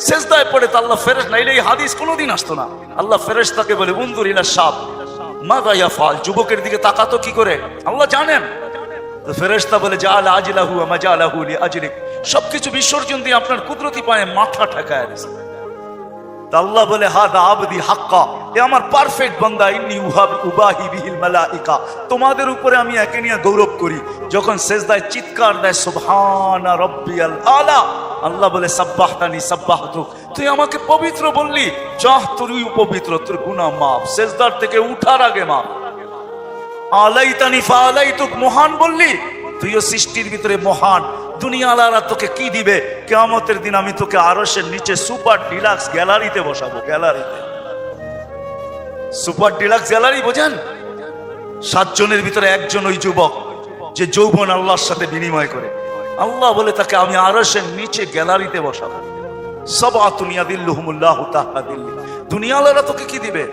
শেষদায় পড়ে তো আল্লাহ ফেরেস নাইলে এই হাদিস কোনোদিন আসতো না। আল্লাহ ফেরেস তাকে বলে উন্দুর ইলা সাপ মা গাইয়া ফাল যুবকের দিকে তাকাতো কি করে? আল্লাহ জানেন। তো ফেরেশতা বলে, যা আলা আজিলাহু আমা আলাহু লি আজরিক সবকিছু বিসর্জন দিয়ে আপনার কুদরতি পায়ে মাথা ঠেকায় আল্লাহ বলে হাদা আবদি হাক্কা, এ আমার পারফেক্ট বান্দা, ইন্নি উহাব, উবাহি বিহিল মালাইকা। তোমাদের উপরে আমি একে নিয়ে গৌরব করি। যখন সেজদায় চিৎকার দেয়, সুবহানা রাব্বিয়াল আলা। আল্লাহ বলে, সাব্বাহতানি সাব্বাহতু তুই আমাকে পবিত্র বললি চাহ তুই পবিত্র তোর গুনাহ মাফ। সেজদার থেকে উঠার আগে মাফ। আলাইতানি ফালাইতুক মহান বললি? তুইও সৃষ্টির ভিতরে মহান। দুনিয়ালারা তোকে কি দিবে? কেয়ামতের দিন আমি তোকে আরশের নিচে সুপার ডিলাক্স গ্যালারিতে বসাবো, গ্যালারিতে। সুপার ডিলাক্স গ্যালারি, বোঝেন? সাতজনের ভিতরে একজন ওই যুবক, যে যৌবন আল্লাহর সাথে বিনিময় করে। আল্লাহ বলে তাকে, আমি আরশের নিচে গ্যালারিতে বসাবো। সব আতুনিয়া দিল্লুহমুল্লাহ তাহা দিল্লি। দুনিয়ালারা তোকে কি দিবে?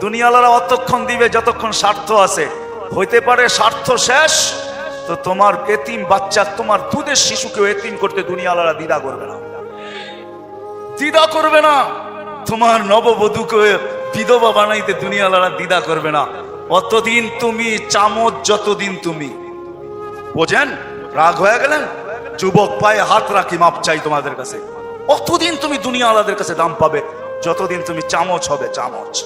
দুনিয়ালারা অতক্ষণ দিবে যতক্ষণ স্বার্থ আছে। হইতে পারে স্বার্থ শেষ, তো তোমার এতিম বাচ্চা, তোমার দুধের শিশুকেও এতিম করতে দুনিয়ালারা দ্বিধা করবে না। দ্বিধা করবে না। তোমার নববধূকে বিধবা বানাইতে দুনিয়ালারা দ্বিধা করবে না। অতদিন তুমি, চামচ যতদিন তুমি। বোঝেন? রাগ হয়ে গেলেন? যুবক পায়ে হাত রাখি, মাপ চাই তোমাদের কাছে। অতদিন তুমি দুনিয়া আলাদের কাছে দাম পাবে, যতদিন তুমি চামচ হবে, চামচ।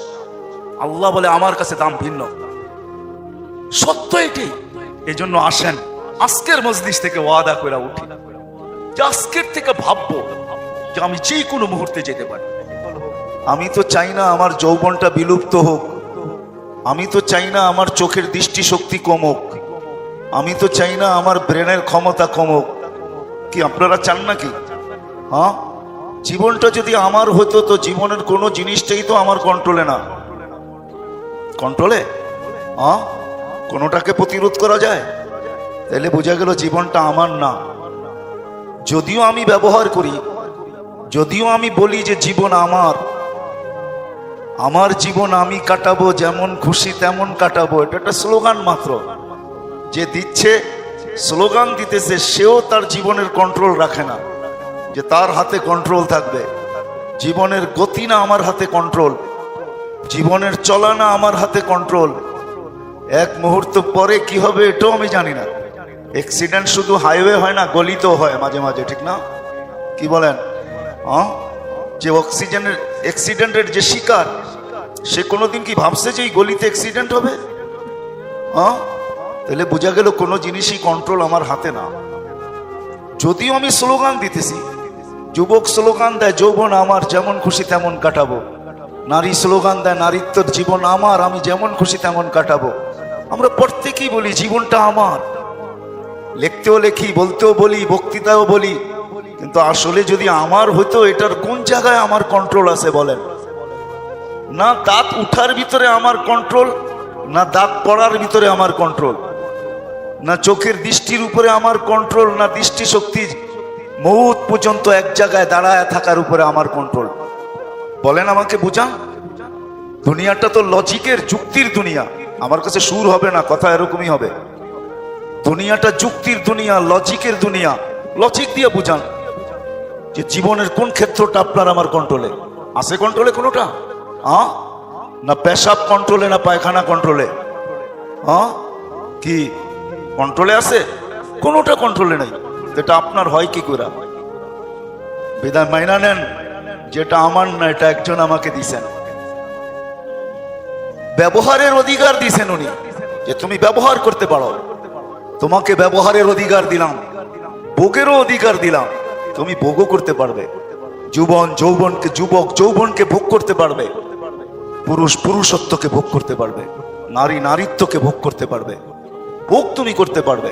আল্লাহ বলে, আমার কাছে দাম ভিন্ন। সত্য এটি। এই জন্য আসেন, আজকের মজলিস থেকে ওয়াদা করে উঠি। যে আজকের থেকে ভাববো যে আমি যে কোনো মুহূর্তে যেতে পারি। আমি তো চাই না আমার যৌবনটা বিলুপ্ত হোক। আমি তো চাই না আমার চোখের দৃষ্টি শক্তি কমুক। আমি তো চাই না আমার ব্রেনের ক্ষমতা কমুক। কি আপনারা চান নাকি? হ্যাঁ? জীবনটা যদি আমার হতো, তো জীবনের কোনো জিনিসটাই তো আমার কন্ট্রোলে না। কন্ট্রোলে হ্যাঁ? কোনোটাকে প্রতিরোধ করা যায়? তাহলে বোঝা গেল জীবনটা আমার না। যদিও আমি ব্যবহার করি, যদিও আমি বলি যে জীবন আমার আমার জীবন আমি কাটাবো যেমন খুশি তেমন কাটাবো, এটা একটা স্লোগান মাত্র। যে দিচ্ছে স্লোগান দিতেছে, সেও তার জীবনের কন্ট্রোল রাখে না। যে তার হাতে কন্ট্রোল থাকবে, জীবনের গতি না আমার হাতে কন্ট্রোল জীবনের চলা না আমার হাতে কন্ট্রোল এক মুহূর্ত পরে কি হবে এটাও আমি জানি না। অ্যাক্সিডেন্ট শুধু হাইওয়ে হয় না, গলিতেও হয় মাঝে মাঝে, ঠিক না? কি বলেন? হ্যাঁ যে অক্সিজেনের অ্যাক্সিডেন্টের যে শিকার, সে কোনোদিন কি ভাবছে যে এই গলিতে অ্যাক্সিডেন্ট হবে? হ্যাঁ তাহলে বোঝা গেল কোনো জিনিসই কন্ট্রোল আমার হাতে না। যদিও আমি স্লোগান দিতেছি, যুবক স্লোগান দেয়, যৌবন আমার যেমন খুশি তেমন কাটাবো। নারী স্লোগান দেয়, নারীত্বর জীবন আমার, আমি যেমন খুশি তেমন কাটাবো। আমরা প্রত্যেকেই বলি, জীবনটা আমার। লিখতেও লেখি, বলতেও বলি, বক্তৃতাও বলি। কিন্তু আসলে যদি আমার হতো এটার কোন জায়গায় আমার কন্ট্রোল আছে বলেন? না দাঁত উঠার ভিতরে আমার কন্ট্রোল না দাঁত পড়ার ভিতরে আমার কন্ট্রোল না চোখের দৃষ্টির উপরে আমার কন্ট্রোল না দৃষ্টি শক্তি মৌত পর্যন্ত এক জায়গায় দাঁড়ায় থাকার উপরে আমার কন্ট্রোল বলেন আমাকে বুঝান? দুনিয়াটা তো লজিকের যুক্তির দুনিয়া। আমার কাছে সুর হবে না, কথা এরকমই হবে। দুনিয়াটা যুক্তির দুনিয়া, লজিকের দুনিয়া। লজিক দিয়ে বুঝান যে জীবনের কোন ক্ষেত্রটা আপনার আমার কন্ট্রোলে আছে কন্ট্রোলে কোনোটা? হ্যাঁ না পেশাব কন্ট্রোলে না পায়খানা কন্ট্রোলে হ্যাঁ কি? কন্ট্রোলে আছে? কোনোটা কন্ট্রোলে নেই। এটা আপনার হয় কি করে বিদায় মাইনা নেন, যেটা আমার না, এটা একজন আমাকে দিছেন। ব্যবহারের অধিকার দিছেন উনি, যে তুমি ব্যবহার করতে পারো। তোমাকে ব্যবহারের অধিকার দিলাম, ভোগেরও অধিকার দিলাম, তুমি ভোগও করতে পারবে। যুবন, যৌবনকে, যুবক, যৌবনকে ভোগ করতে পারবে। পুরুষ, পুরুষত্বকে ভোগ করতে পারবে। নারী, নারীত্বকে ভোগ করতে পারবে। ভোগ তুমি করতে পারবে।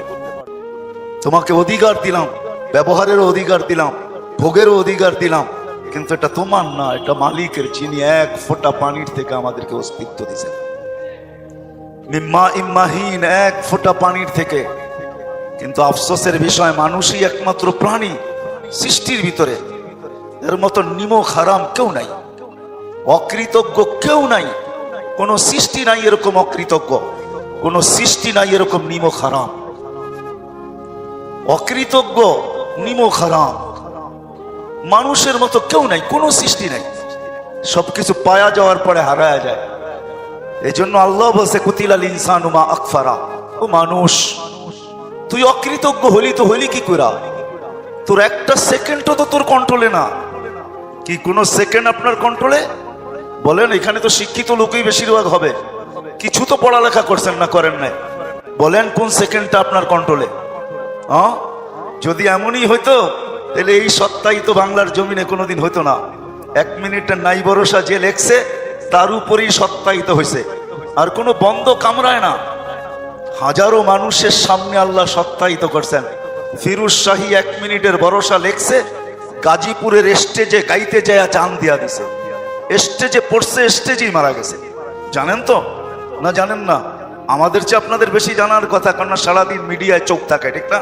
তোমাকে অধিকার দিলাম ব্যবহারের অধিকার দিলাম, ভোগেরও অধিকার দিলাম, কিন্তু এটা তোমার না, এটা মালিকের যিনি এক ফোঁটা পানির থেকে আমাদেরকে অস্তিত্ব দিয়েছেন। ইম্মাহীন এক ফোঁটা পানির থেকে। কিন্তু আফসোসের বিষয়, মানুষই একমাত্র প্রাণী সৃষ্টির ভিতরে। এর মতো নিমক হারাম কেউ নাই। অকৃতজ্ঞ কেউ নাই। কোন সৃষ্টি নাই এরকম অকৃতজ্ঞ। কোন সৃষ্টি নাই এরকম নিমক হারাম অকৃতজ্ঞ নিমক হারাম মানুষের মতো কেউ নাই, কোনো সৃষ্টি নাই। সবকিছু পায়া যাওয়ার পরে হারায়া যায়। এই জন্য আল্লাহ বলছে, কুতিলাল ইনসানুমা আকফারা। ও মানুষ, তুই অকৃতজ্ঞ হলি তো হলি কি করা তোর একটা সেকেন্ডও তো তোর কন্ট্রোলে না। কি কোনো সেকেন্ড আপনার কন্ট্রোলে বলেন, এখানে তো শিক্ষিত লোকই বেশিরভাগ হবে। কিছু তো পড়ালেখা করছেন না, করেন নাই। বলেন কোন সেকেন্ডটা আপনার কন্ট্রোলে যদি এমনই হইতো, তাহলে এই সত্তাই তো বাংলার জমিনে কোনোদিন হইতো না। এক মিনিটের নাই ভরসা যে লেখছে, তার উপরেই সত্তায়িত হয়েছে আর কোনো বন্ধ কামড়ায় না। হাজারো মানুষের সামনে আল্লাহ সত্তায়িত করছেন। ফিরুজ শাহী এক মিনিটের ভরসা লেখছে, গাজীপুরের স্টেজে গাইতে যায় চান দিয়া দিছে। স্টেজে পড়ছে, স্টেজেই মারা গেছে। জানেন তো? না জানেন না? আমাদের চেয়ে আপনাদের বেশি জানার কথা, কারণ সারাদিন মিডিয়ায় চোখ থাকে, ঠিক না?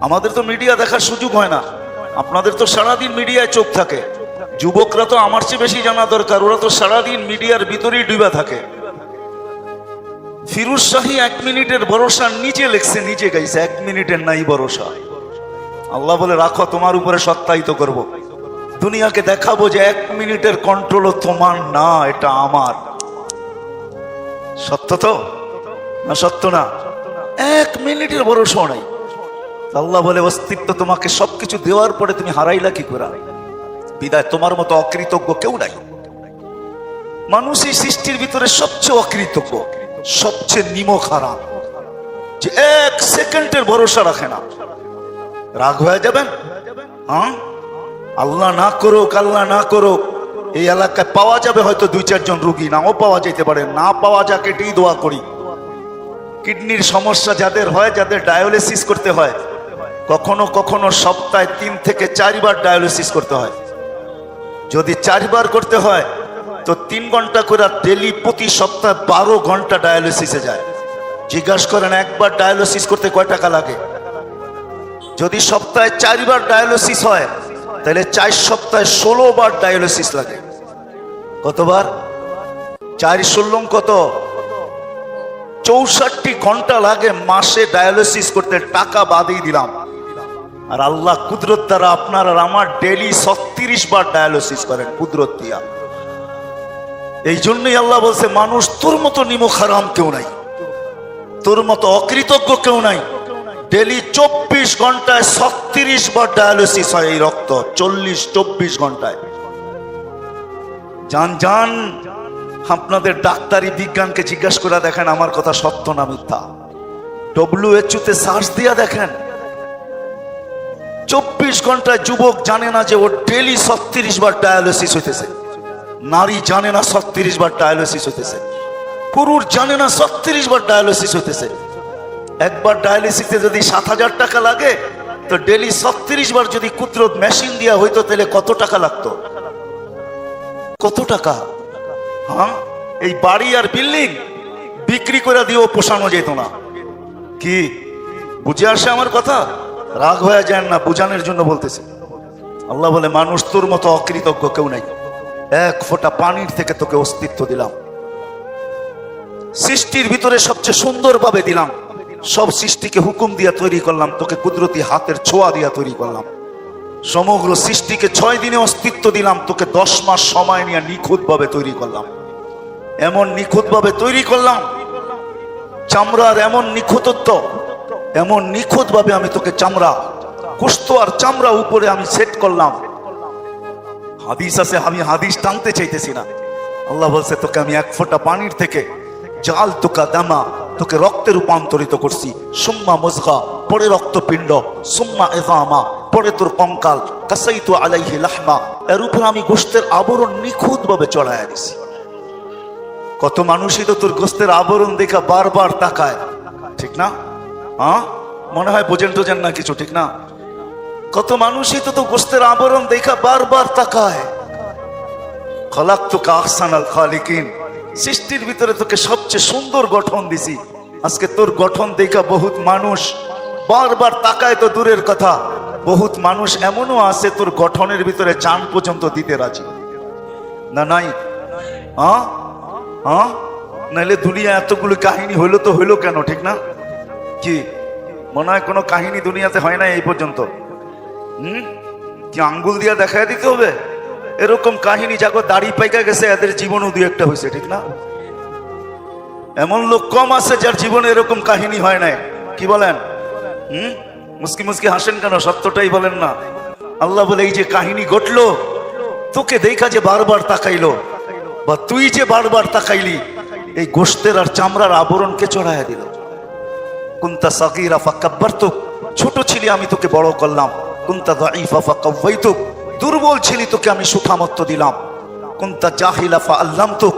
আমাদের তো মিডিয়া দেখার সুযোগ হয় না। আপনাদের তো সারাদিন মিডিয়ায় চোখ থাকে। যুবকরা তো আমার চেয়ে বেশি জানা দরকার, ওরা তো সারাদিন মিডিয়ার ভিতরেই ডুবা থাকে। ফিরুজ শাহী এক মিনিটের ভরসা নিজে লেখছে, নিজে গাইছে, এক মিনিটের নাই ভরসা। আল্লাহ বলে, রাখো, তোমার উপরে সত্যায়িত করব। দুনিয়াকে দেখাবো যে এক মিনিটের কন্ট্রোলও তোমার না, এটা আমার। সত্য তো? না সত্য না? এক মিনিটের ভরসা নাই। আল্লাহ বলে, অস্তিত্ব তোমাকে সবকিছু দেওয়ার পরে তুমি হারাইলা কি করে? বিদায় তোমার মতো অকৃতজ্ঞ কেউ নাই। মানুষ এই সৃষ্টির ভিতরে সবচেয়ে অকৃতজ্ঞ, সবচেয়ে নিমক খারাপ যে এক সেকেন্ডের ভরসা রাখে না। রাগ হয়ে যাবেন? হ্যাঁ? আল্লাহ না করুক, আল্লাহ না করুক এই এলাকায় পাওয়া যাবে হয়তো দুই, চারজন রুগী, নাও পাওয়া যেতে পারে। না পাওয়া যাকে এটাই দোয়া করি। কিডনির সমস্যা যাদের হয়, যাদের ডায়ালিসিস করতে হয়, কখনো কখনো সপ্তাহে তিন থেকে চারবার ডায়ালিসিস করতে হয়। যদি চারবার করতে হয়, তো তিন ঘণ্টা করে ডেলি প্রতি সপ্তাহে বারো ঘণ্টা ডায়ালিসিসে যায়। জিজ্ঞাসা করেন, একবার ডায়ালিসিস করতে কয় টাকা লাগে? যদি সপ্তাহে চারবার ডায়ালিসিস হয় তাহলে চার সপ্তাহে ষোলো বার ডায়ালিসিস লাগে। কতবার? চার ষোলো কত? চৌষট্টি ঘণ্টা লাগে মাসে ডায়ালিসিস করতে, টাকা বাদই দিলাম। আর আল্লাহ কুদরত দ্বারা আপনার আর আমার ডেলি ছত্রিশ বার ডায়ালিসিস করেন, কুদরত দিয়া। এই জন্যই আল্লাহ বলছে, মানুষ তোর মতো নিমক হারাম কেউ নাই। তোর মতো অকৃতজ্ঞ কেউ নাই। ডেলি চব্বিশ ঘন্টায় ছত্রিশ বার ডায়ালিসিস হয় এই রক্ত, চল্লিশ, চব্বিশ ঘন্টায়। যান যান, আপনাদের ডাক্তারি বিজ্ঞানকে জিজ্ঞাসা করে দেখেন, আমার কথা সত্য না মিথ্যা। ডব্লিউএচও তে সার্চ দিয়া দেখেন। চব্বিশ ঘন্টায় যুবক জানে না যে ও ডেলি ছত্রিশ বার ডায়ালিসিস হইতেছে। নারী জানে না ছত্রিশ বার ডায়ালিসিস হইতেছে। পুরুষ জানে না ছত্রিশ বার ডায়ালিসিস হইতেছে। একবার ডায়ালিসিসে যদি সাত হাজার টাকা লাগে, তো ডেলি ছত্রিশ বার যদি কুদরত মেশিন দিয়া হইতো, তাহলে কত টাকা লাগতো? কত টাকা? হ্যাঁ? এই বাড়ি আর বিল্ডিং বিক্রি করে দিয়েও পোষানো যেত না। কি? বুঝে আসে আমার কথা? রাগ হয়ে যায় না, বুঝানোর জন্য বলতেছে। আল্লাহ বলে, মানুষ তোর মতো অকৃতজ্ঞ কেউ নাই। এক ফোঁটা পানির থেকে তোকে অস্তিত্ব দিলাম। সৃষ্টির ভিতরে সবচেয়ে সুন্দরভাবে দিলাম। সব সৃষ্টিকে হুকুম দিয়া তৈরি করলাম, তোকে কুদরতি হাতের ছোঁয়া দিয়া তৈরি করলাম। সমগ্র সৃষ্টিকে ছয় দিনে অস্তিত্ব দিলাম, তোকে দশ মাস সময় নিয়ে নিখুঁত ভাবে তৈরি করলাম। এমন নিখুঁত ভাবে তৈরি করলাম, চামড়ার এমন নিখুঁতত্ব, এমন নিখুঁত ভাবে আমি তোকে চামড়া, কুস্ত আর চামড়া উপরে আমি সেট করলাম। হাদিস আছে, আমি হাদিস টানতে চাইতেছি না। আল্লাহ বলছে, তোকে আমি এক ফোঁটা পানির থেকে জাল তোকা দামা তোকে রক্তে রূপান্তরিত করছি। সুম্মা মজগা, পরে রক্তপিণ্ড, সুম্মা এজামা পরে তোর কঙ্কাল। কাসাই তো আলাইহি লাহমা, এর উপর আমি গোস্তের আবরণ নিখুঁত ভাবে চড়াইয়া দিছি। কত মানুষই তো তোর গোস্তের আবরণ দেখা বারবার তাকায়। ঠিক না? হ্যাঁ? মনে হয় বোঝেন টোজেন না কিছু, ঠিক না? কত মানুষই তো তো গোস্তের আবরণ দেখা বারবার তাকায়। খলাক তোকে আহসানাল খালিকিন। সৃষ্টির ভিতরে তোকে সবচেয়ে সুন্দর গঠন দিছি। আজকে তোর গঠন দেখা বহুত মানুষ। বারবার তাকায় তো দূরের কথা। বহুত মানুষ এমনও আছে তোর গঠনের ভিতরে চান পর্যন্ত দিতে রাজি। না, নাই? নাহলে দুনিয়া এতগুলো কাহিনী হইল তো হইল কেন, ঠিক না? কি? মনে হয় কোনো কাহিনী দুনিয়াতে হয় না এই পর্যন্ত। হুম? কি আঙ্গুল দিয়া দেখায় দিতে হবে? এরকম কাহিনী যাগো দাড়ি পাইকা গেছে, এদের জীবনও দু একটা হয়েছে ঠিক না? এমন লোক কম আছে যার জীবনে এরকম কাহিনী হয় নাই। কি বলেন? হুম? মুসকি মুসকি হাসেন কেন? সত্যটাই বলেন না। আল্লাহ বলে, এই যে কাহিনী ঘটলো, তোকে দেখা যে বারবার তাকাইলো, বা তুই যে বারবার তাকাইলি, এই গোষ্ঠের আর চামড়ার আবরণকে চড়াইয়া দিল। কুন্তা সাকিরা ফাক্কাব্বার তো ছোট ছিলি আমি তোকে বড় করলাম, কুন্তা দাইফা ফাক্কাব্বাইতুক দুর্বল ছিলি তোকে আমি সুঠামত্ব দিলাম। কুন্তা জাহিলা ফা আল্লাম তো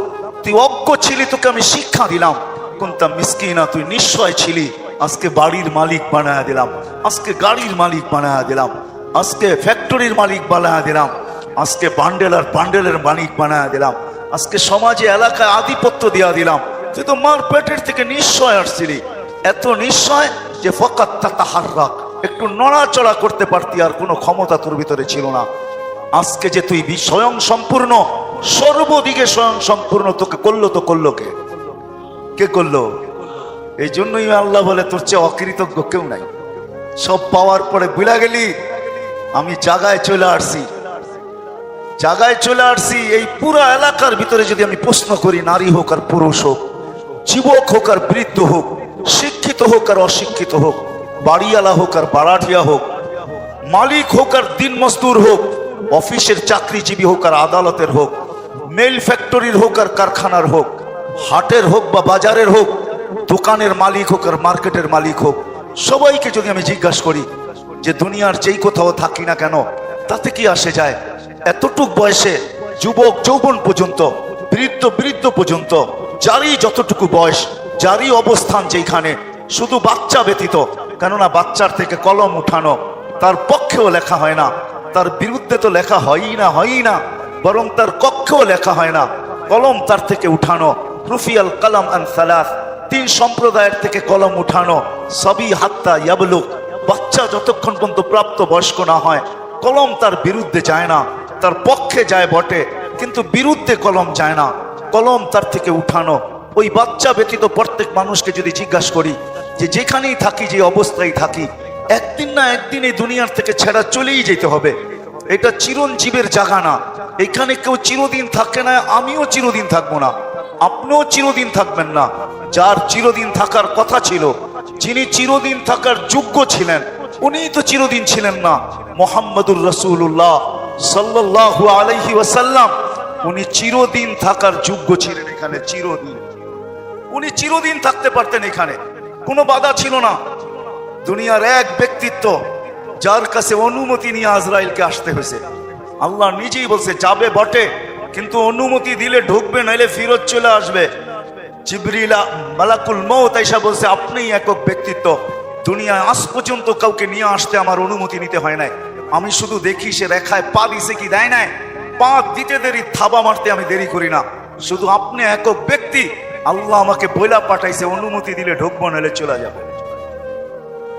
তুই অজ্ঞ ছিলি তোকে আমি শিক্ষা দিলাম। কুন্তা মিসকিনা, তুই নিশ্চয় ছিলি, আজকে বাড়ির মালিক বানায়া দিলাম। আজকে গাড়ির মালিক বানায়া দিলাম। আজকে ফ্যাক্টরির মালিক বানায়া দিলাম। আজকে বান্ডেল আর বান্ডেলের মালিক বানায়া দিলাম। আজকে সমাজে, এলাকায় আধিপত্য দিয়া দিলাম। তুই তো মার পেটের থেকে নিশ্চয় আসছিলি। এত নিশ্চয় যে ফকাত তাহার রাখ একটু নড়াচড়া করতে পারতি আর কোনো ক্ষমতা তোর ভিতরে ছিল না। আজকে যে তুই স্বয়ং সম্পূর্ণ, সর্বদিকে স্বয়ং সম্পূর্ণ, তোকে করল তো করল কে? কে করল? এই জন্যই আল্লাহ বলে, তোর চেয়ে অকৃতজ্ঞ কেউ নাই। সব পাওয়ার পরে বুলা গেলি, আমি জাগায় চলে আসছি। জাগায় চলে আসছি, এই পুরো এলাকার ভিতরে যদি আমি প্রশ্ন করি, নারী হোক আর পুরুষ হোক, যুবক হোক আর বৃদ্ধ হোক, শিক্ষিত হোক আর অশিক্ষিত হোক, বাড়িওয়ালা হোক আর বাড়াঠিয়া হোক, মালিক হোক আর দিন মজদুর হোক অফিসের চাকরিজীবী হোক আর আদালতের হোক মেল ফ্যাক্টরির হোক আর কারখানার হোক, হাটের হোক বা বাজারের হোক, দোকানের মালিক হোক আর মার্কেটের মালিক হোক, সবাইকে যদি আমি জিজ্ঞাসা করি যে দুনিয়ার যেই কোথাও থাকি না কেন, তাতে কি আসে যায়? এতটুক বয়সে যুবক যৌবন পর্যন্ত, বৃদ্ধ বৃদ্ধ পর্যন্ত, যারই যতটুকু বয়স, যারই অবস্থান যেখানে শুধু বাচ্চা ব্যতীত, কেননা বাচ্চার থেকে কলম উঠানো, তার পক্ষেও লেখা হয় না। তার বিরুদ্ধে তো লেখা হয়ই না হয়ই না, বরং তার কক্ষেও লেখা হয় না। কলম তার থেকে উঠানো, রুফিয়াল কালাম আন সালাস, তিন সম্প্রদায়ের থেকে কলম উঠানো, সবই হাত্তা ইয়াবলুক বাচ্চা যতক্ষণ পর্যন্ত প্রাপ্ত বয়স্ক না হয়, কলম তার বিরুদ্ধে যায় না, তার পক্ষে যায় বটে, কিন্তু বিরুদ্ধে কলম যায় না। কলম তার থেকে উঠানো, ওই বাচ্চা ব্যতীত প্রত্যেক মানুষকে যদি জিজ্ঞাসা করি যে যেখানেই থাকি, যে অবস্থায় থাকি একদিন না একদিন এই দুনিয়ার থেকে ছেড়া চলেই যেতে হবে। এটা চিরঞ্জীবের জায়গা না। এখানে কেউ চিরদিন থাকে না, আমিও চিরদিন থাকব না। আপনিও চিরদিন থাকবেন না। যার চিরদিন থাকার কথা ছিল, যিনি চিরদিন থাকার যোগ্য ছিলেন, উনি তো চিরদিন ছিলেন না। মোহাম্মদুর রসুল্লাহ সাল্লাহ আলাইহি ওয়াসাল্লাম, উনি চিরদিন থাকার যোগ্য ছিলেন এখানে, চিরদিন। উনি চিরদিন থাকতে পারতেন এখানে। কোনো বাধা ছিল না। দুনিয়ার এক ব্যক্তিত্ব যার কাছে অনুমতি নিয়ে আজরাইলকে আসতে হয়েছে। আল্লাহ নিজেই বলছে, যাবে বটে, কিন্তু অনুমতি দিলে ঢুকবে, নাইলে ফিরত চলে আসবে। জিবরিলা, মালাকুল মৌত আইসা বলছে, আপনিই একক ব্যক্তিত্ব। দুনিয়ায় আজ পর্যন্ত কাউকে নিয়ে আসতে আমার অনুমতি নিতে হয় নাই। আমি শুধু দেখি সে রেখায় পা দিছে কি দেয় নাই। পা দিতে দেরি, থাবা মারতে আমি দেরি করি না। শুধু আপনি একক ব্যক্তি। আল্লাহ আমাকে বইলা পাঠাইছে, অনুমতি দিলে ঢুকবো নাহলে চলে যাবে।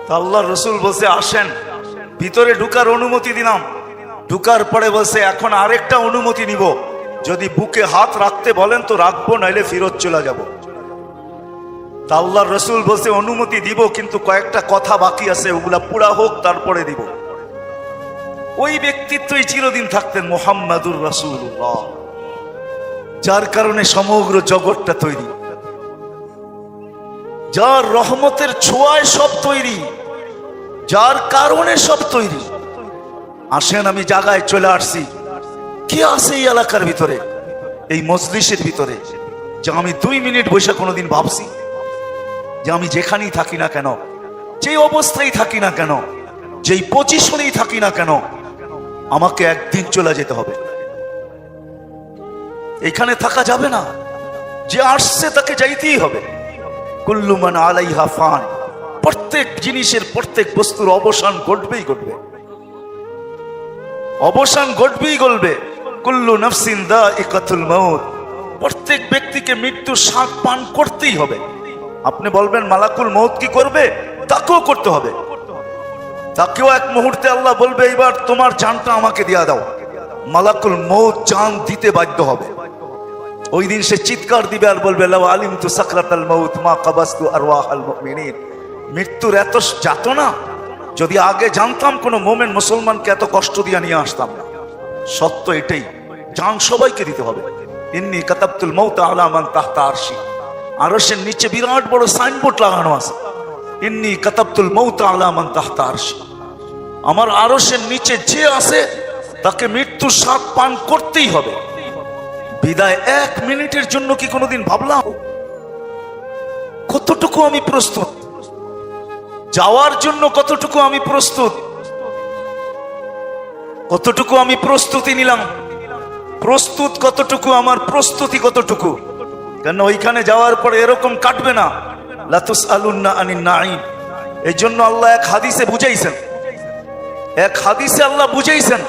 আল্লাহ রসুল বলছে, আসেন। ভিতরে ঢুকার অনুমতি দিলাম। ঢুকার পরে বলছে, এখন আরেকটা অনুমতি নিব। যদি বুকে হাত রাখতে বলেন তো রাখব, নাইলে ফিরত চলে যাব। তা আল্লাহ রসুল বলছে, অনুমতি দিব, কিন্তু কয়েকটা কথা বাকি আছে, ওগুলা পুরা হোক, তারপরে দিব। ওই ব্যক্তিত্বই চিরদিন থাকতেন মোহাম্মদুর রসুল্লাহ যার কারণে সমগ্র জগৎটা তৈরি। যার রহমতের ছোঁয়ায় সব তৈরি, যার কারণে সব তৈরি। আসেন আমি জায়গায় চলে আসছি। কে আছে এই এলাকার ভিতরে? এই মজলিসের ভিতরে, যে আমি দুই মিনিট বসে কোনোদিন ভাবছি যে আমি যেখানেই থাকি না কেন যেই অবস্থায় থাকি না কেন, যেই পজিশনেই থাকি না কেন, আমাকে একদিন চলে যেতে হবে। এখানে থাকা যাবে না। যে আসছে তাকে যাইতেই হবে। কুল্লুমান আলাইহা ফান। প্রত্যেক জিনিসের প্রত্যেক বস্তুর অবসান ঘটবেই ঘটবে। অবসান ঘটবেই গলবে কুল্লু নফসিন দা ইকাতুল মৌত প্রত্যেক ব্যক্তিকে মৃত্যুর স্বাদ পান করতেই হবে। আপনি বলবেন, মালাকুল মৌত কি করবে? তাকেও করতে হবে। তাকেও এক মুহূর্তে আল্লাহ বলবে এবার তোমার জানটা আমাকে দিয়া দাও। মালাকুল মৌত জান দিতে বাধ্য হবে। ওই দিন সে চিৎকার দিবে আর বলবে, লাউ আলিম তু সাকরাতাল মৌত মা কাবাস্তু আরওয়াহাল মুমিনিন। মৃত্যুর এত যাতনা, যদি আগে জানতাম কোনো মোমেন মুসলমানকে এত কষ্ট দিয়ে নিয়ে আসতাম না। সত্য এটাই, জান সবাইকে দিতে হবে। ইন্নি কাতাবতুল মৌত আলামান তাহতা আরশি। আরশের নিচে বিরাট বড় সাইনবোর্ড লাগানো আছে। ইন্নি কাতাবতুল মৌত আলামান তাহতা আরশি। আমার আরশের নিচে যে আছে, তাকে মৃত্যুর স্বাদ পান করতেই হবে। বিদায় এক মিনিটের জন্য কি কোনোদিন ভাবলাম? কতটুকু আমি প্রস্তুত? যাওয়ার জন্য কতটুকু আমি প্রস্তুত? কতটুকু আমি প্রস্তুতি নিলাম? প্রস্তুত কতটুকু, আমার প্রস্তুতি কতটুকু? কেন ওইখানে যাওয়ার পরে এরকম কাটবে না? লাতুস আলুন্না আনিন নাইম এই জন্য আল্লাহ এক হাদিসে বুঝাইছেন। এক হাদিসে আল্লাহ বুঝাইছেন।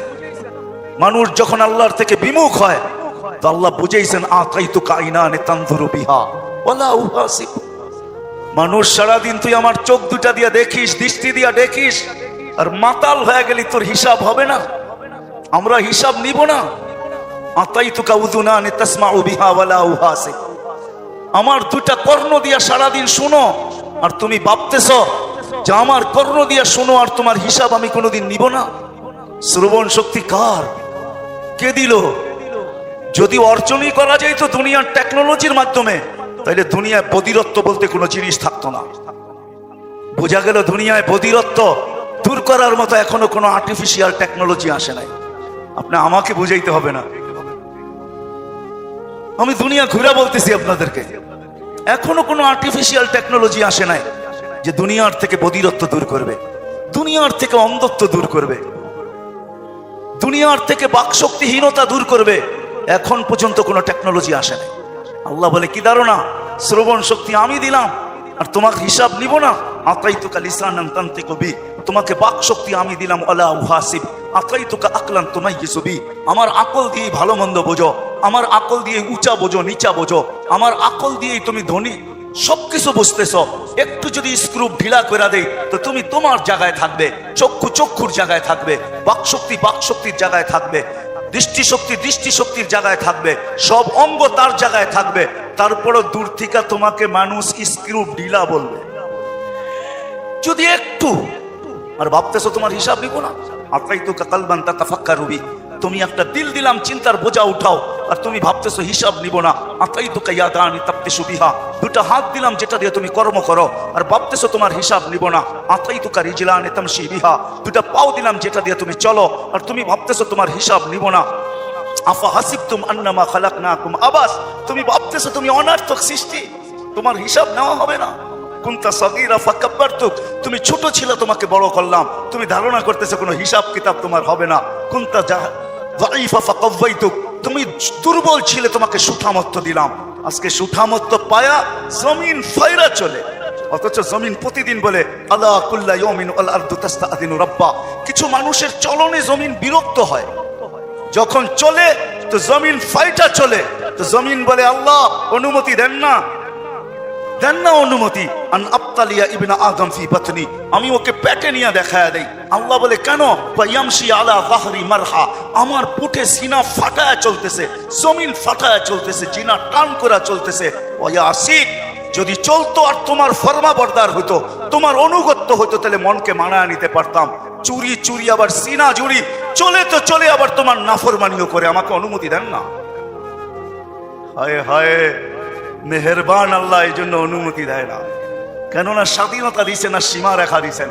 মানুষ যখন আল্লাহর থেকে বিমুখ হয় তো আল্লাহ বুঝাইছেন আতাই তো কাইনা নেতান্ধরু বিহা। ওলা উহাসিব। মানুষ সারাদিন তুই আমার চোখ দুটা দিয়া দেখিস, দৃষ্টি দিয়া দেখিস, আর মাতাল হয়ে গেলি তোর হিসাব হবে না। আমরা হিসাব নিব না। আতাই তুকা উদুনা নেতাসমা বিহা ওয়ালা উহাসে আমার দুটা কর্ণ দিয়া সারাদিন শুনো, আর তুমি ভাবতেছ যে আমার কর্ণ দিয়া শুনো আর তোমার হিসাব আমি কোনোদিন নিব না। শ্রবণ শক্তি কার? কে দিল? যদি অর্জনই করা যায় তো দুনিয়ার টেকনোলজির মাধ্যমে তাহলে দুনিয়ায় বদিরত্ব বলতে কোনো জিনিস থাকতো না। বোঝা গেল দুনিয়ায় বদিরত্ব দূর করার মতো এখনও কোনো আর্টিফিশিয়াল টেকনোলজি আসে নাই। আপনি আমাকে বুঝাইতে হবে না। আমি দুনিয়া ঘুরে বলতেছি আপনাদেরকে, এখনও কোনো আর্টিফিশিয়াল টেকনোলজি আসে নাই যে দুনিয়ার থেকে বদিরত্ব দূর করবে, দুনিয়ার থেকে অন্ধত্ব দূর করবে, দুনিয়ার থেকে বাকশক্তিহীনতা দূর করবে এখন পর্যন্ত কোনো টেকনোলজি আসে নাই। আল্লাহ বলে, কি না শ্রবণ শক্তি আমি দিলাম, আর তোমাকে হিসাব নিব না। আকাই তোকা লিসানান কবি তোমাকে বাক শক্তি আমি দিলাম আলা উহাসিব। আকাই তোকা আকলান তোমাই ছবি আমার আকল দিয়ে ভালো মন্দ বোঝো, আমার আকল দিয়ে উঁচা বোঝো, নিচা বোঝো, আমার আকল দিয়েই তুমি ধনী, সবকিছু বুঝতেছ। একটু যদি স্ক্রুপ ঢিলা করে দেই, তো তুমি তোমার জায়গায় থাকবে, চক্ষু চক্ষুর জায়গায় থাকবে বাকশক্তি বাকশক্তির জায়গায় থাকবে। দৃষ্টিশক্তি, দৃষ্টিশক্তির জায়গায় থাকবে। সব অঙ্গ তার জায়গায় থাকবে। তারপরও দূর থেকে তোমাকে মানুষ স্ক্রুপ ডিলা বলবে। যদি একটু, আর ভাবতেছো তোমার হিসাব দিব না? আকাই তো কাকাল বান্তা তাফাক্কা রুবি তুমি একটা দিল দিলাম, চিন্তার বোঝা উঠাও। আর তুমি ভাবতেছো, হিসাব নিব না। আকাই তো কাইয়া দানি তাপতে সুবিহা দুটা হাত দিলাম যেটা দিয়ে তুমি কর্ম করো। আর ভাবতেছো, তোমার হিসাব নিব না। আকাই তো কারি জিলা বিহা। দুটা পাও দিলাম যেটা দিয়ে তুমি চলো। আর তুমি ভাবতেছো, তোমার হিসাব নিব না। আফা হাসিবতুম আন্নামা খালাকনাকুম আবাস। তুমি ভাবতেছো, তুমি অনার্থক সৃষ্টি। তোমার হিসাব নেওয়া হবে না। তুমি ছোট ছিল, তোমাকে বড় করলাম। তুমি ধারণা করতেছো, কোনো হিসাব কিতাব তোমার হবে না। কুন্তা ফাকাব্বাইতুক। তুমি দুর্বল ছিলে, তোমাকে সুঠামত্ব দিলাম। আজকে সুঠামত্ব পায়া জমিন ফাইরা চলে। অথচ জমিন প্রতিদিন বলে আল্লাহ কিছু মানুষের চলনে জমিন বিরক্ত হয়। যখন চলে, তো জমিন ফাইটা চলে। তো জমিন বলে, আল্লাহ, অনুমতি দেন না। দেন না অনুমতি, আন আবতালিয়া ইবনা আদম ফি বাতনি আমি ওকে পেটে নিয়ে দেখায় দেই। আল্লাহ বলে, কেন? ইয়ামশি আলা মারহা আমার পুটে সিনা ফাটায় চলতেছে, জমিন ফাটায় চলতেছে, জিনা টান করা চলতেছে। ওয়া আসিক যদি চলতো আর তোমার ফর্মা বরদার হতো তোমার অনুগত্য হতো তাহলে মনকে মানায় নিতে পারতাম। চুরি চুরি, আবার সিনা জুড়ি, চলে তো চলে আবার তোমার নাফরমানিও করে আমাকে অনুমতি দেন না। হায় হায়। মেহেরবান আল্লাহ এই জন্য অনুমতি দেয় না। কেননা স্বাধীনতা দিছে না, সীমা রেখা দিছেন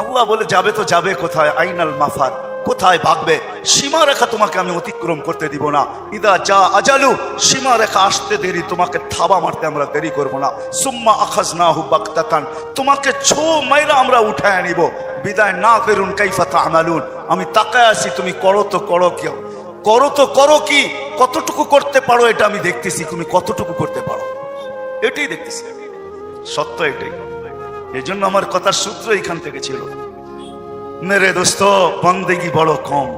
আল্লাহ বলে, যাবে তো যাবে, কোথায়? আইনাল মাফার কোথায় ভাগবে? সীমা রেখা তোমাকে আমি অতিক্রম করতে দিব না। ইদা যা আজালু, সীমা রেখা আসতে দেরি, তোমাকে থাবা মারতে আমরা দেরি করব না। সুম্মা আখাজ না হু বাক্তাতান তোমাকে ছো মাইরা আমরা উঠায় নিব বিদায় না ফেরুন কাইফাতা আমালুন আমি তাকায় আছি, তুমি করো তো করো কেউ। করো তো করো কি? কতটুকু করতে পারো এটা আমি দেখতেছি, তুমি কতটুকু করতে পারো? এটাই দেখতেছি সত্য এটাই। এই জন্য আমার কথার সূত্র এখান থেকে ছিল। মেরে দোস্ত, বন্দেগি বড় কম।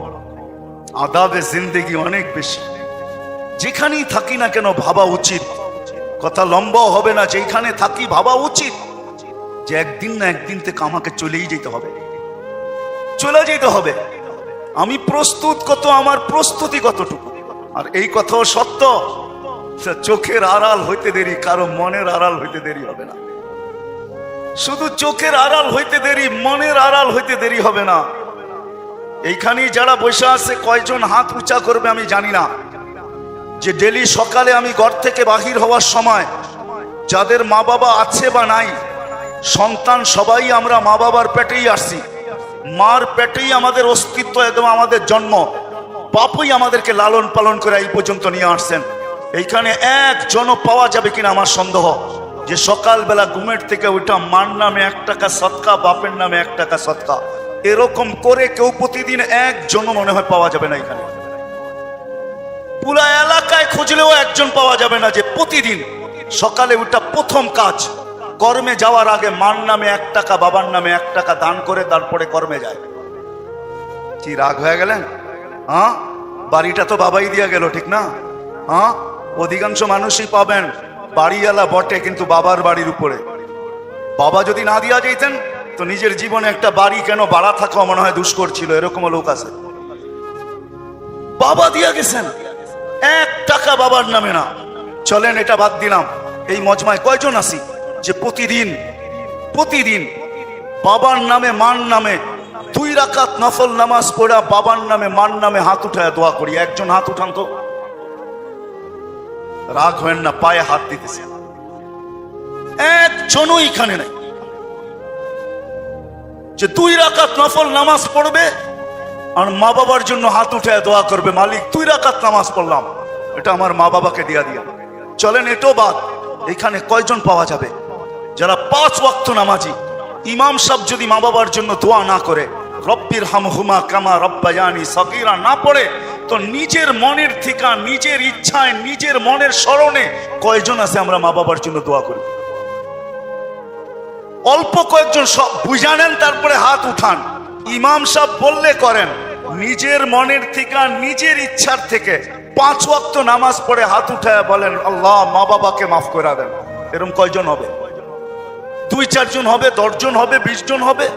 আদাবে জিন্দেগি অনেক বেশি। যেখানেই থাকি না কেন ভাবা উচিত। কথা লম্বাও হবে না যেখানে থাকি ভাবা উচিত। যে একদিন না একদিন থেকে আমাকে চলেই যেতে হবে। চলে যেতে হবে। আমি প্রস্তুত কত, আমার প্রস্তুতি কতটুকু? আর এই কথাও সত্য। চোখের আড়াল হইতে দেরি, কারও মনের আড়াল হইতে দেরি হবে না। শুধু চোখের আড়াল হইতে দেরি, মনের আড়াল হইতে দেরি হবে না। এইখানেই যারা বসে আছে, কয়জন হাত উঁচা করবে আমি জানি না। যে ডেলি সকালে আমি ঘর থেকে বাহির হওয়ার সময়, যাদের মা বাবা আছে বা নাই, সন্তান সবাই আমরা মা বাবার পেটেই আসছি মার পেটেই আমাদের অস্তিত্ব একদম আমাদের জন্ম। বাপুই আমাদেরকে লালন পালন করে এই পর্যন্ত নিয়ে আসছেন। এইখানে একজন পাওয়া যাবে কিনা আমার সন্দেহ। যে সকালবেলা ঘুমের থেকে ওইটা মার নামে এক টাকা সৎকা, বাপের নামে এক টাকা সৎকা। এরকম করে কেউ প্রতিদিন একজন মনে হয় পাওয়া যাবে না এখানে। পুরা এলাকায় খুঁজলেও একজন পাওয়া যাবে না যে প্রতিদিন সকালে ওটা প্রথম কাজ কর্মে যাওয়ার আগে মার নামে এক টাকা, বাবার নামে এক টাকা দান করে তারপরে কর্মে যায়। কি রাগ হয়ে গেলেন? হ্যাঁ? বাড়িটা তো বাবাই দিয়া গেল, ঠিক না? হ্যাঁ? অধিকাংশ মানুষই পাবেন, বাড়িওয়ালা বটে কিন্তু বাবার বাড়ির উপরে। বাবা যদি না দিয়া যেতেন তো নিজের জীবনে একটা বাড়ি কেন বাড়া থাকা মনে হয় দুষ্কর ছিল এরকম লোক আছে। বাবা দিয়া গেছেন, এক টাকা বাবার নামে না। চলেন, এটা বাদ দিলাম। এই মজমায় কয়জন আসি যে প্রতিদিন প্রতিদিন বাবার নামে মান নামে দুই রাকাত নফল নামাজ পড়া বাবার নামে মান নামে হাত উঠায় দোয়া করি। একজন হাত উঠান তো। রাগ হয় না, পায়ে হাত দিতেছে একজনও এখানে নাই। যে দুই রাকাত নফল নামাজ পড়বে আর মা বাবার জন্য হাত উঠে দোয়া করবে, মালিক, দুই রাকাত নামাজ পড়লাম। এটা আমার মা বাবাকে দিয়া দিয়া। চলেন, এটাও বাদ। এখানে কয়জন পাওয়া যাবে? যারা পাঁচ ওয়াক্ত নামাজি, ইমাম সাহেব যদি মা বাবার জন্য দোয়া না করে, রব্বির হাম হুমা কামা রব্বায়ানি সকিরা না পড়ে, তো নিজের মনের ঠিকা, নিজের ইচ্ছায়, নিজের মনের স্মরণে কয়জন আছে আমরা মা বাবার জন্য দোয়া করি? অল্প কয়েকজন সব বুঝানেন তারপরে হাত উঠান। ইমাম সাহেব বললে করেন, নিজের মনের থেকে নিজের ইচ্ছার থেকে পাঁচ ওয়াক্ত নামাজ পড়ে হাত উঠায় বলেন, আল্লাহ মা বাবাকে মাফ করে দেন। এরকম কয়জন হবে? দুই চারজন হবে, দশজন হবে বিশ জন হবে।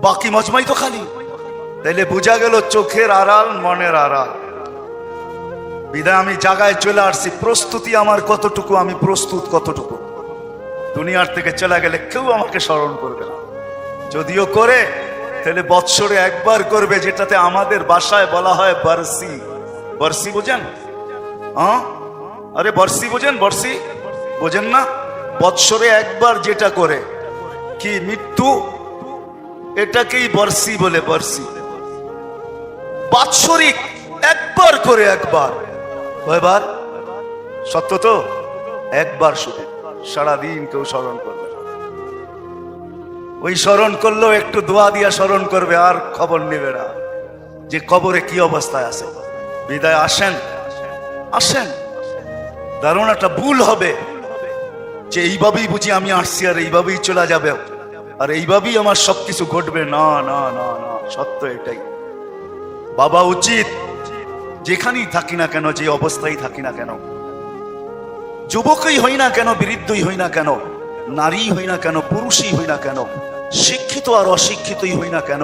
বাকি মজমাই তো খালি। তাইলে বোঝা গেল চোখের আড়াল, মনের আড়াল। বিদায়, আমি জায়গায় চলে আসছি। প্রস্তুতি আমার কতটুকু, আমি প্রস্তুত কতটুকু? দুনিয়ার থেকে চলে গেলে কেউ আমাকে স্মরণ করবে না। যদিও করে তাহলে বৎসরে একবার করবে, যেটাতে আমাদের বাসায় বলা হয় বর্ষি বর্ষি বোঝেন? হ্যাঁ আরে বর্ষি বোঝেন? বর্ষি বোঝেন না? বৎসরে একবার যেটা করে, কি মৃত্যু? এটাকেই বর্ষি বলে বর্ষি বাৎসরিক একবার করে একবার। কয়বার? সত্য তো? একবার শুধু। সারাদিন কেউ স্মরণ করবে ওই স্মরণ করলেও একটু দোয়া দিয়া স্মরণ করবে, আর খবর নেবে না। যে কবরে কি অবস্থায় আছে? বিদায় আসেন? আসেন। দারুণ একটা ভুল হবে। যে এইভাবেই বুঝি আমি আসছি আর এইভাবেই চলে যাবে। আর এইভাবেই আমার সবকিছু ঘটবে। না না না না, সত্য এটাই। বাবা উচিত যেখানেই থাকি না কেন, যে অবস্থায় থাকি না কেন, যুবকই হই না কেন, বৃদ্ধই হই না কেন নারী হই না কেন, পুরুষই হই না কেন, শিক্ষিত আর অশিক্ষিতই হই না কেন,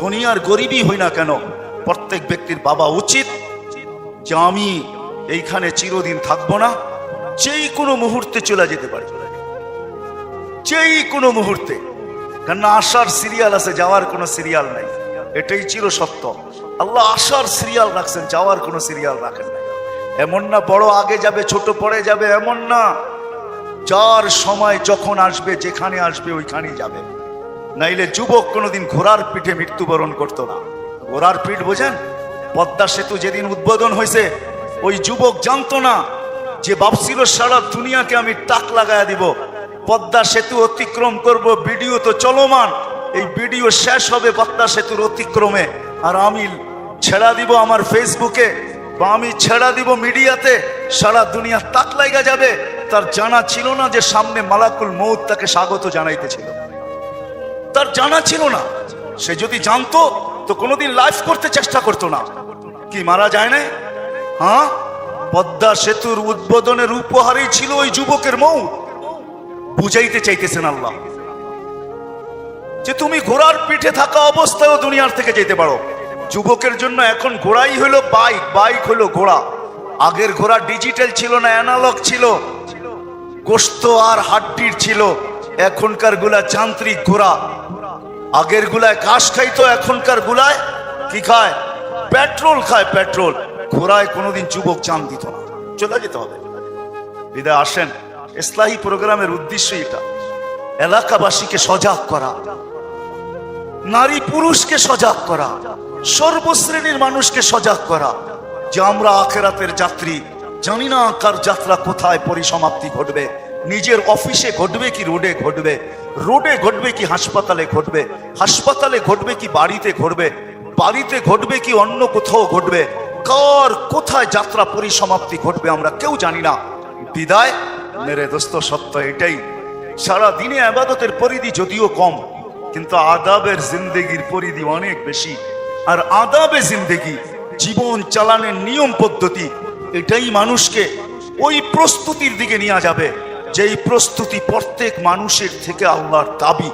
দুনিয়ার গরিবই হই না কেন, প্রত্যেক ব্যক্তির বাবা উচিত যে আমি এইখানে চিরদিন থাকব না। যেই কোনো মুহূর্তে চলে যেতে পারি। যেই কোনো মুহূর্তে। কেন আসার সিরিয়াল আছে, যাওয়ার কোনো সিরিয়াল নাই। এটাই ছিল সত্য। আল্লাহ আসার সিরিয়াল রাখছেন, যাওয়ার কোনো সিরিয়াল রাখেন নাই। এমন না বড় আগে যাবে, ছোট পরে যাবে, এমন না। যার সময় যখন আসবে, যেখানে আসবে, ওইখানেই যাবে। নাইলে যুবক কোনোদিন ঘোড়ার পিঠে মৃত্যুবরণ করতো না। ঘোড়ার পিঠ বোঝেন? পদ্মা সেতু যেদিন উদ্বোধন হয়েছে, ওই যুবক জানতো না যে ভাবছিল সারা দুনিয়াকে আমি টাক লাগায় দিব। পদ্মা সেতু অতিক্রম করব, ভিডিও তো চলমান। এই ভিডিও শেষ হবে পদ্মা সেতুর অতিক্রমে। আর আমি ছেড়া দিব আমার ফেসবুকে বা আমি ছেড়া দিব মিডিয়াতে, সারা দুনিয়া তাক লাগা যাবে। তার জানা ছিল না যে সামনে মালাকুল মৌত তাকে স্বাগত জানাইতেছিল। তার জানা ছিল না। সে যদি জানতো, তো কোনোদিন লাইফ করতে চেষ্টা করতো না। কি, মারা যায় না হ্যাঁ? পদ্মা সেতুর উদ্বোধনের উপহারই ছিল ওই যুবকের মৌ বুঝাইতে চাইতেছেন আল্লাহ। যে তুমি ঘোড়ার পিঠে থাকা অবস্থায়ও দুনিয়ার থেকে যেতে পারো। যুবকের জন্য এখন ঘোড়াই হলো বাইক বাইক হলো ঘোড়া। আগের ঘোড়া ডিজিটাল ছিল না, অ্যানালগ ছিল। গোস্ত আর হাড্ডির ছিল। এখনকারগুলা যান্ত্রিক ঘোড়া। আগের গুলায় ঘাস খাইতো, এখনকার গুলায় কি খায়? পেট্রোল খায়, পেট্রোল। ঘোড়ায় কোনোদিন যুবক চান দিত না। চলে যেতে হবে। বিদায়, আসেন। ইসলাহী প্রোগ্রামের উদ্দেশ্য এটা। এলাকাবাসীকে সজাগ করা। নারী পুরুষকে সজাগ করা। সর্বশ্রেণীর মানুষকে সজাগ করা। যে আমরা আখেরাতের যাত্রী, জানি না কার যাত্রা কোথায় পরিসমাপ্তি ঘটবে। নিজের অফিসে ঘটবে কি রোডে ঘটবে? রোডে ঘটবে কি হাসপাতালে ঘটবে? হাসপাতালে ঘটবে কি বাড়িতে ঘটবে? বাড়িতে ঘটবে কি অন্য কোথাও ঘটবে? কার কোথায় যাত্রা পরিসমাপ্তি ঘটবে আমরা কেউ জানি না। বিদায়, মেরে দোস্ত, সত্য এটাই। সারা দিনে আবাদতের পরিধি যদিও কম, কিন্তু আদাবের জিন্দেগির পরিধি অনেক বেশি। আর আদাবে জিন্দেগি, জীবন চালানোর নিয়ম পদ্ধতি, এটাই মানুষকে ওই প্রস্তুতির দিকে নিয়ে যাবে, যেই প্রস্তুতি প্রত্যেক মানুষের থেকে আল্লাহর দাবি।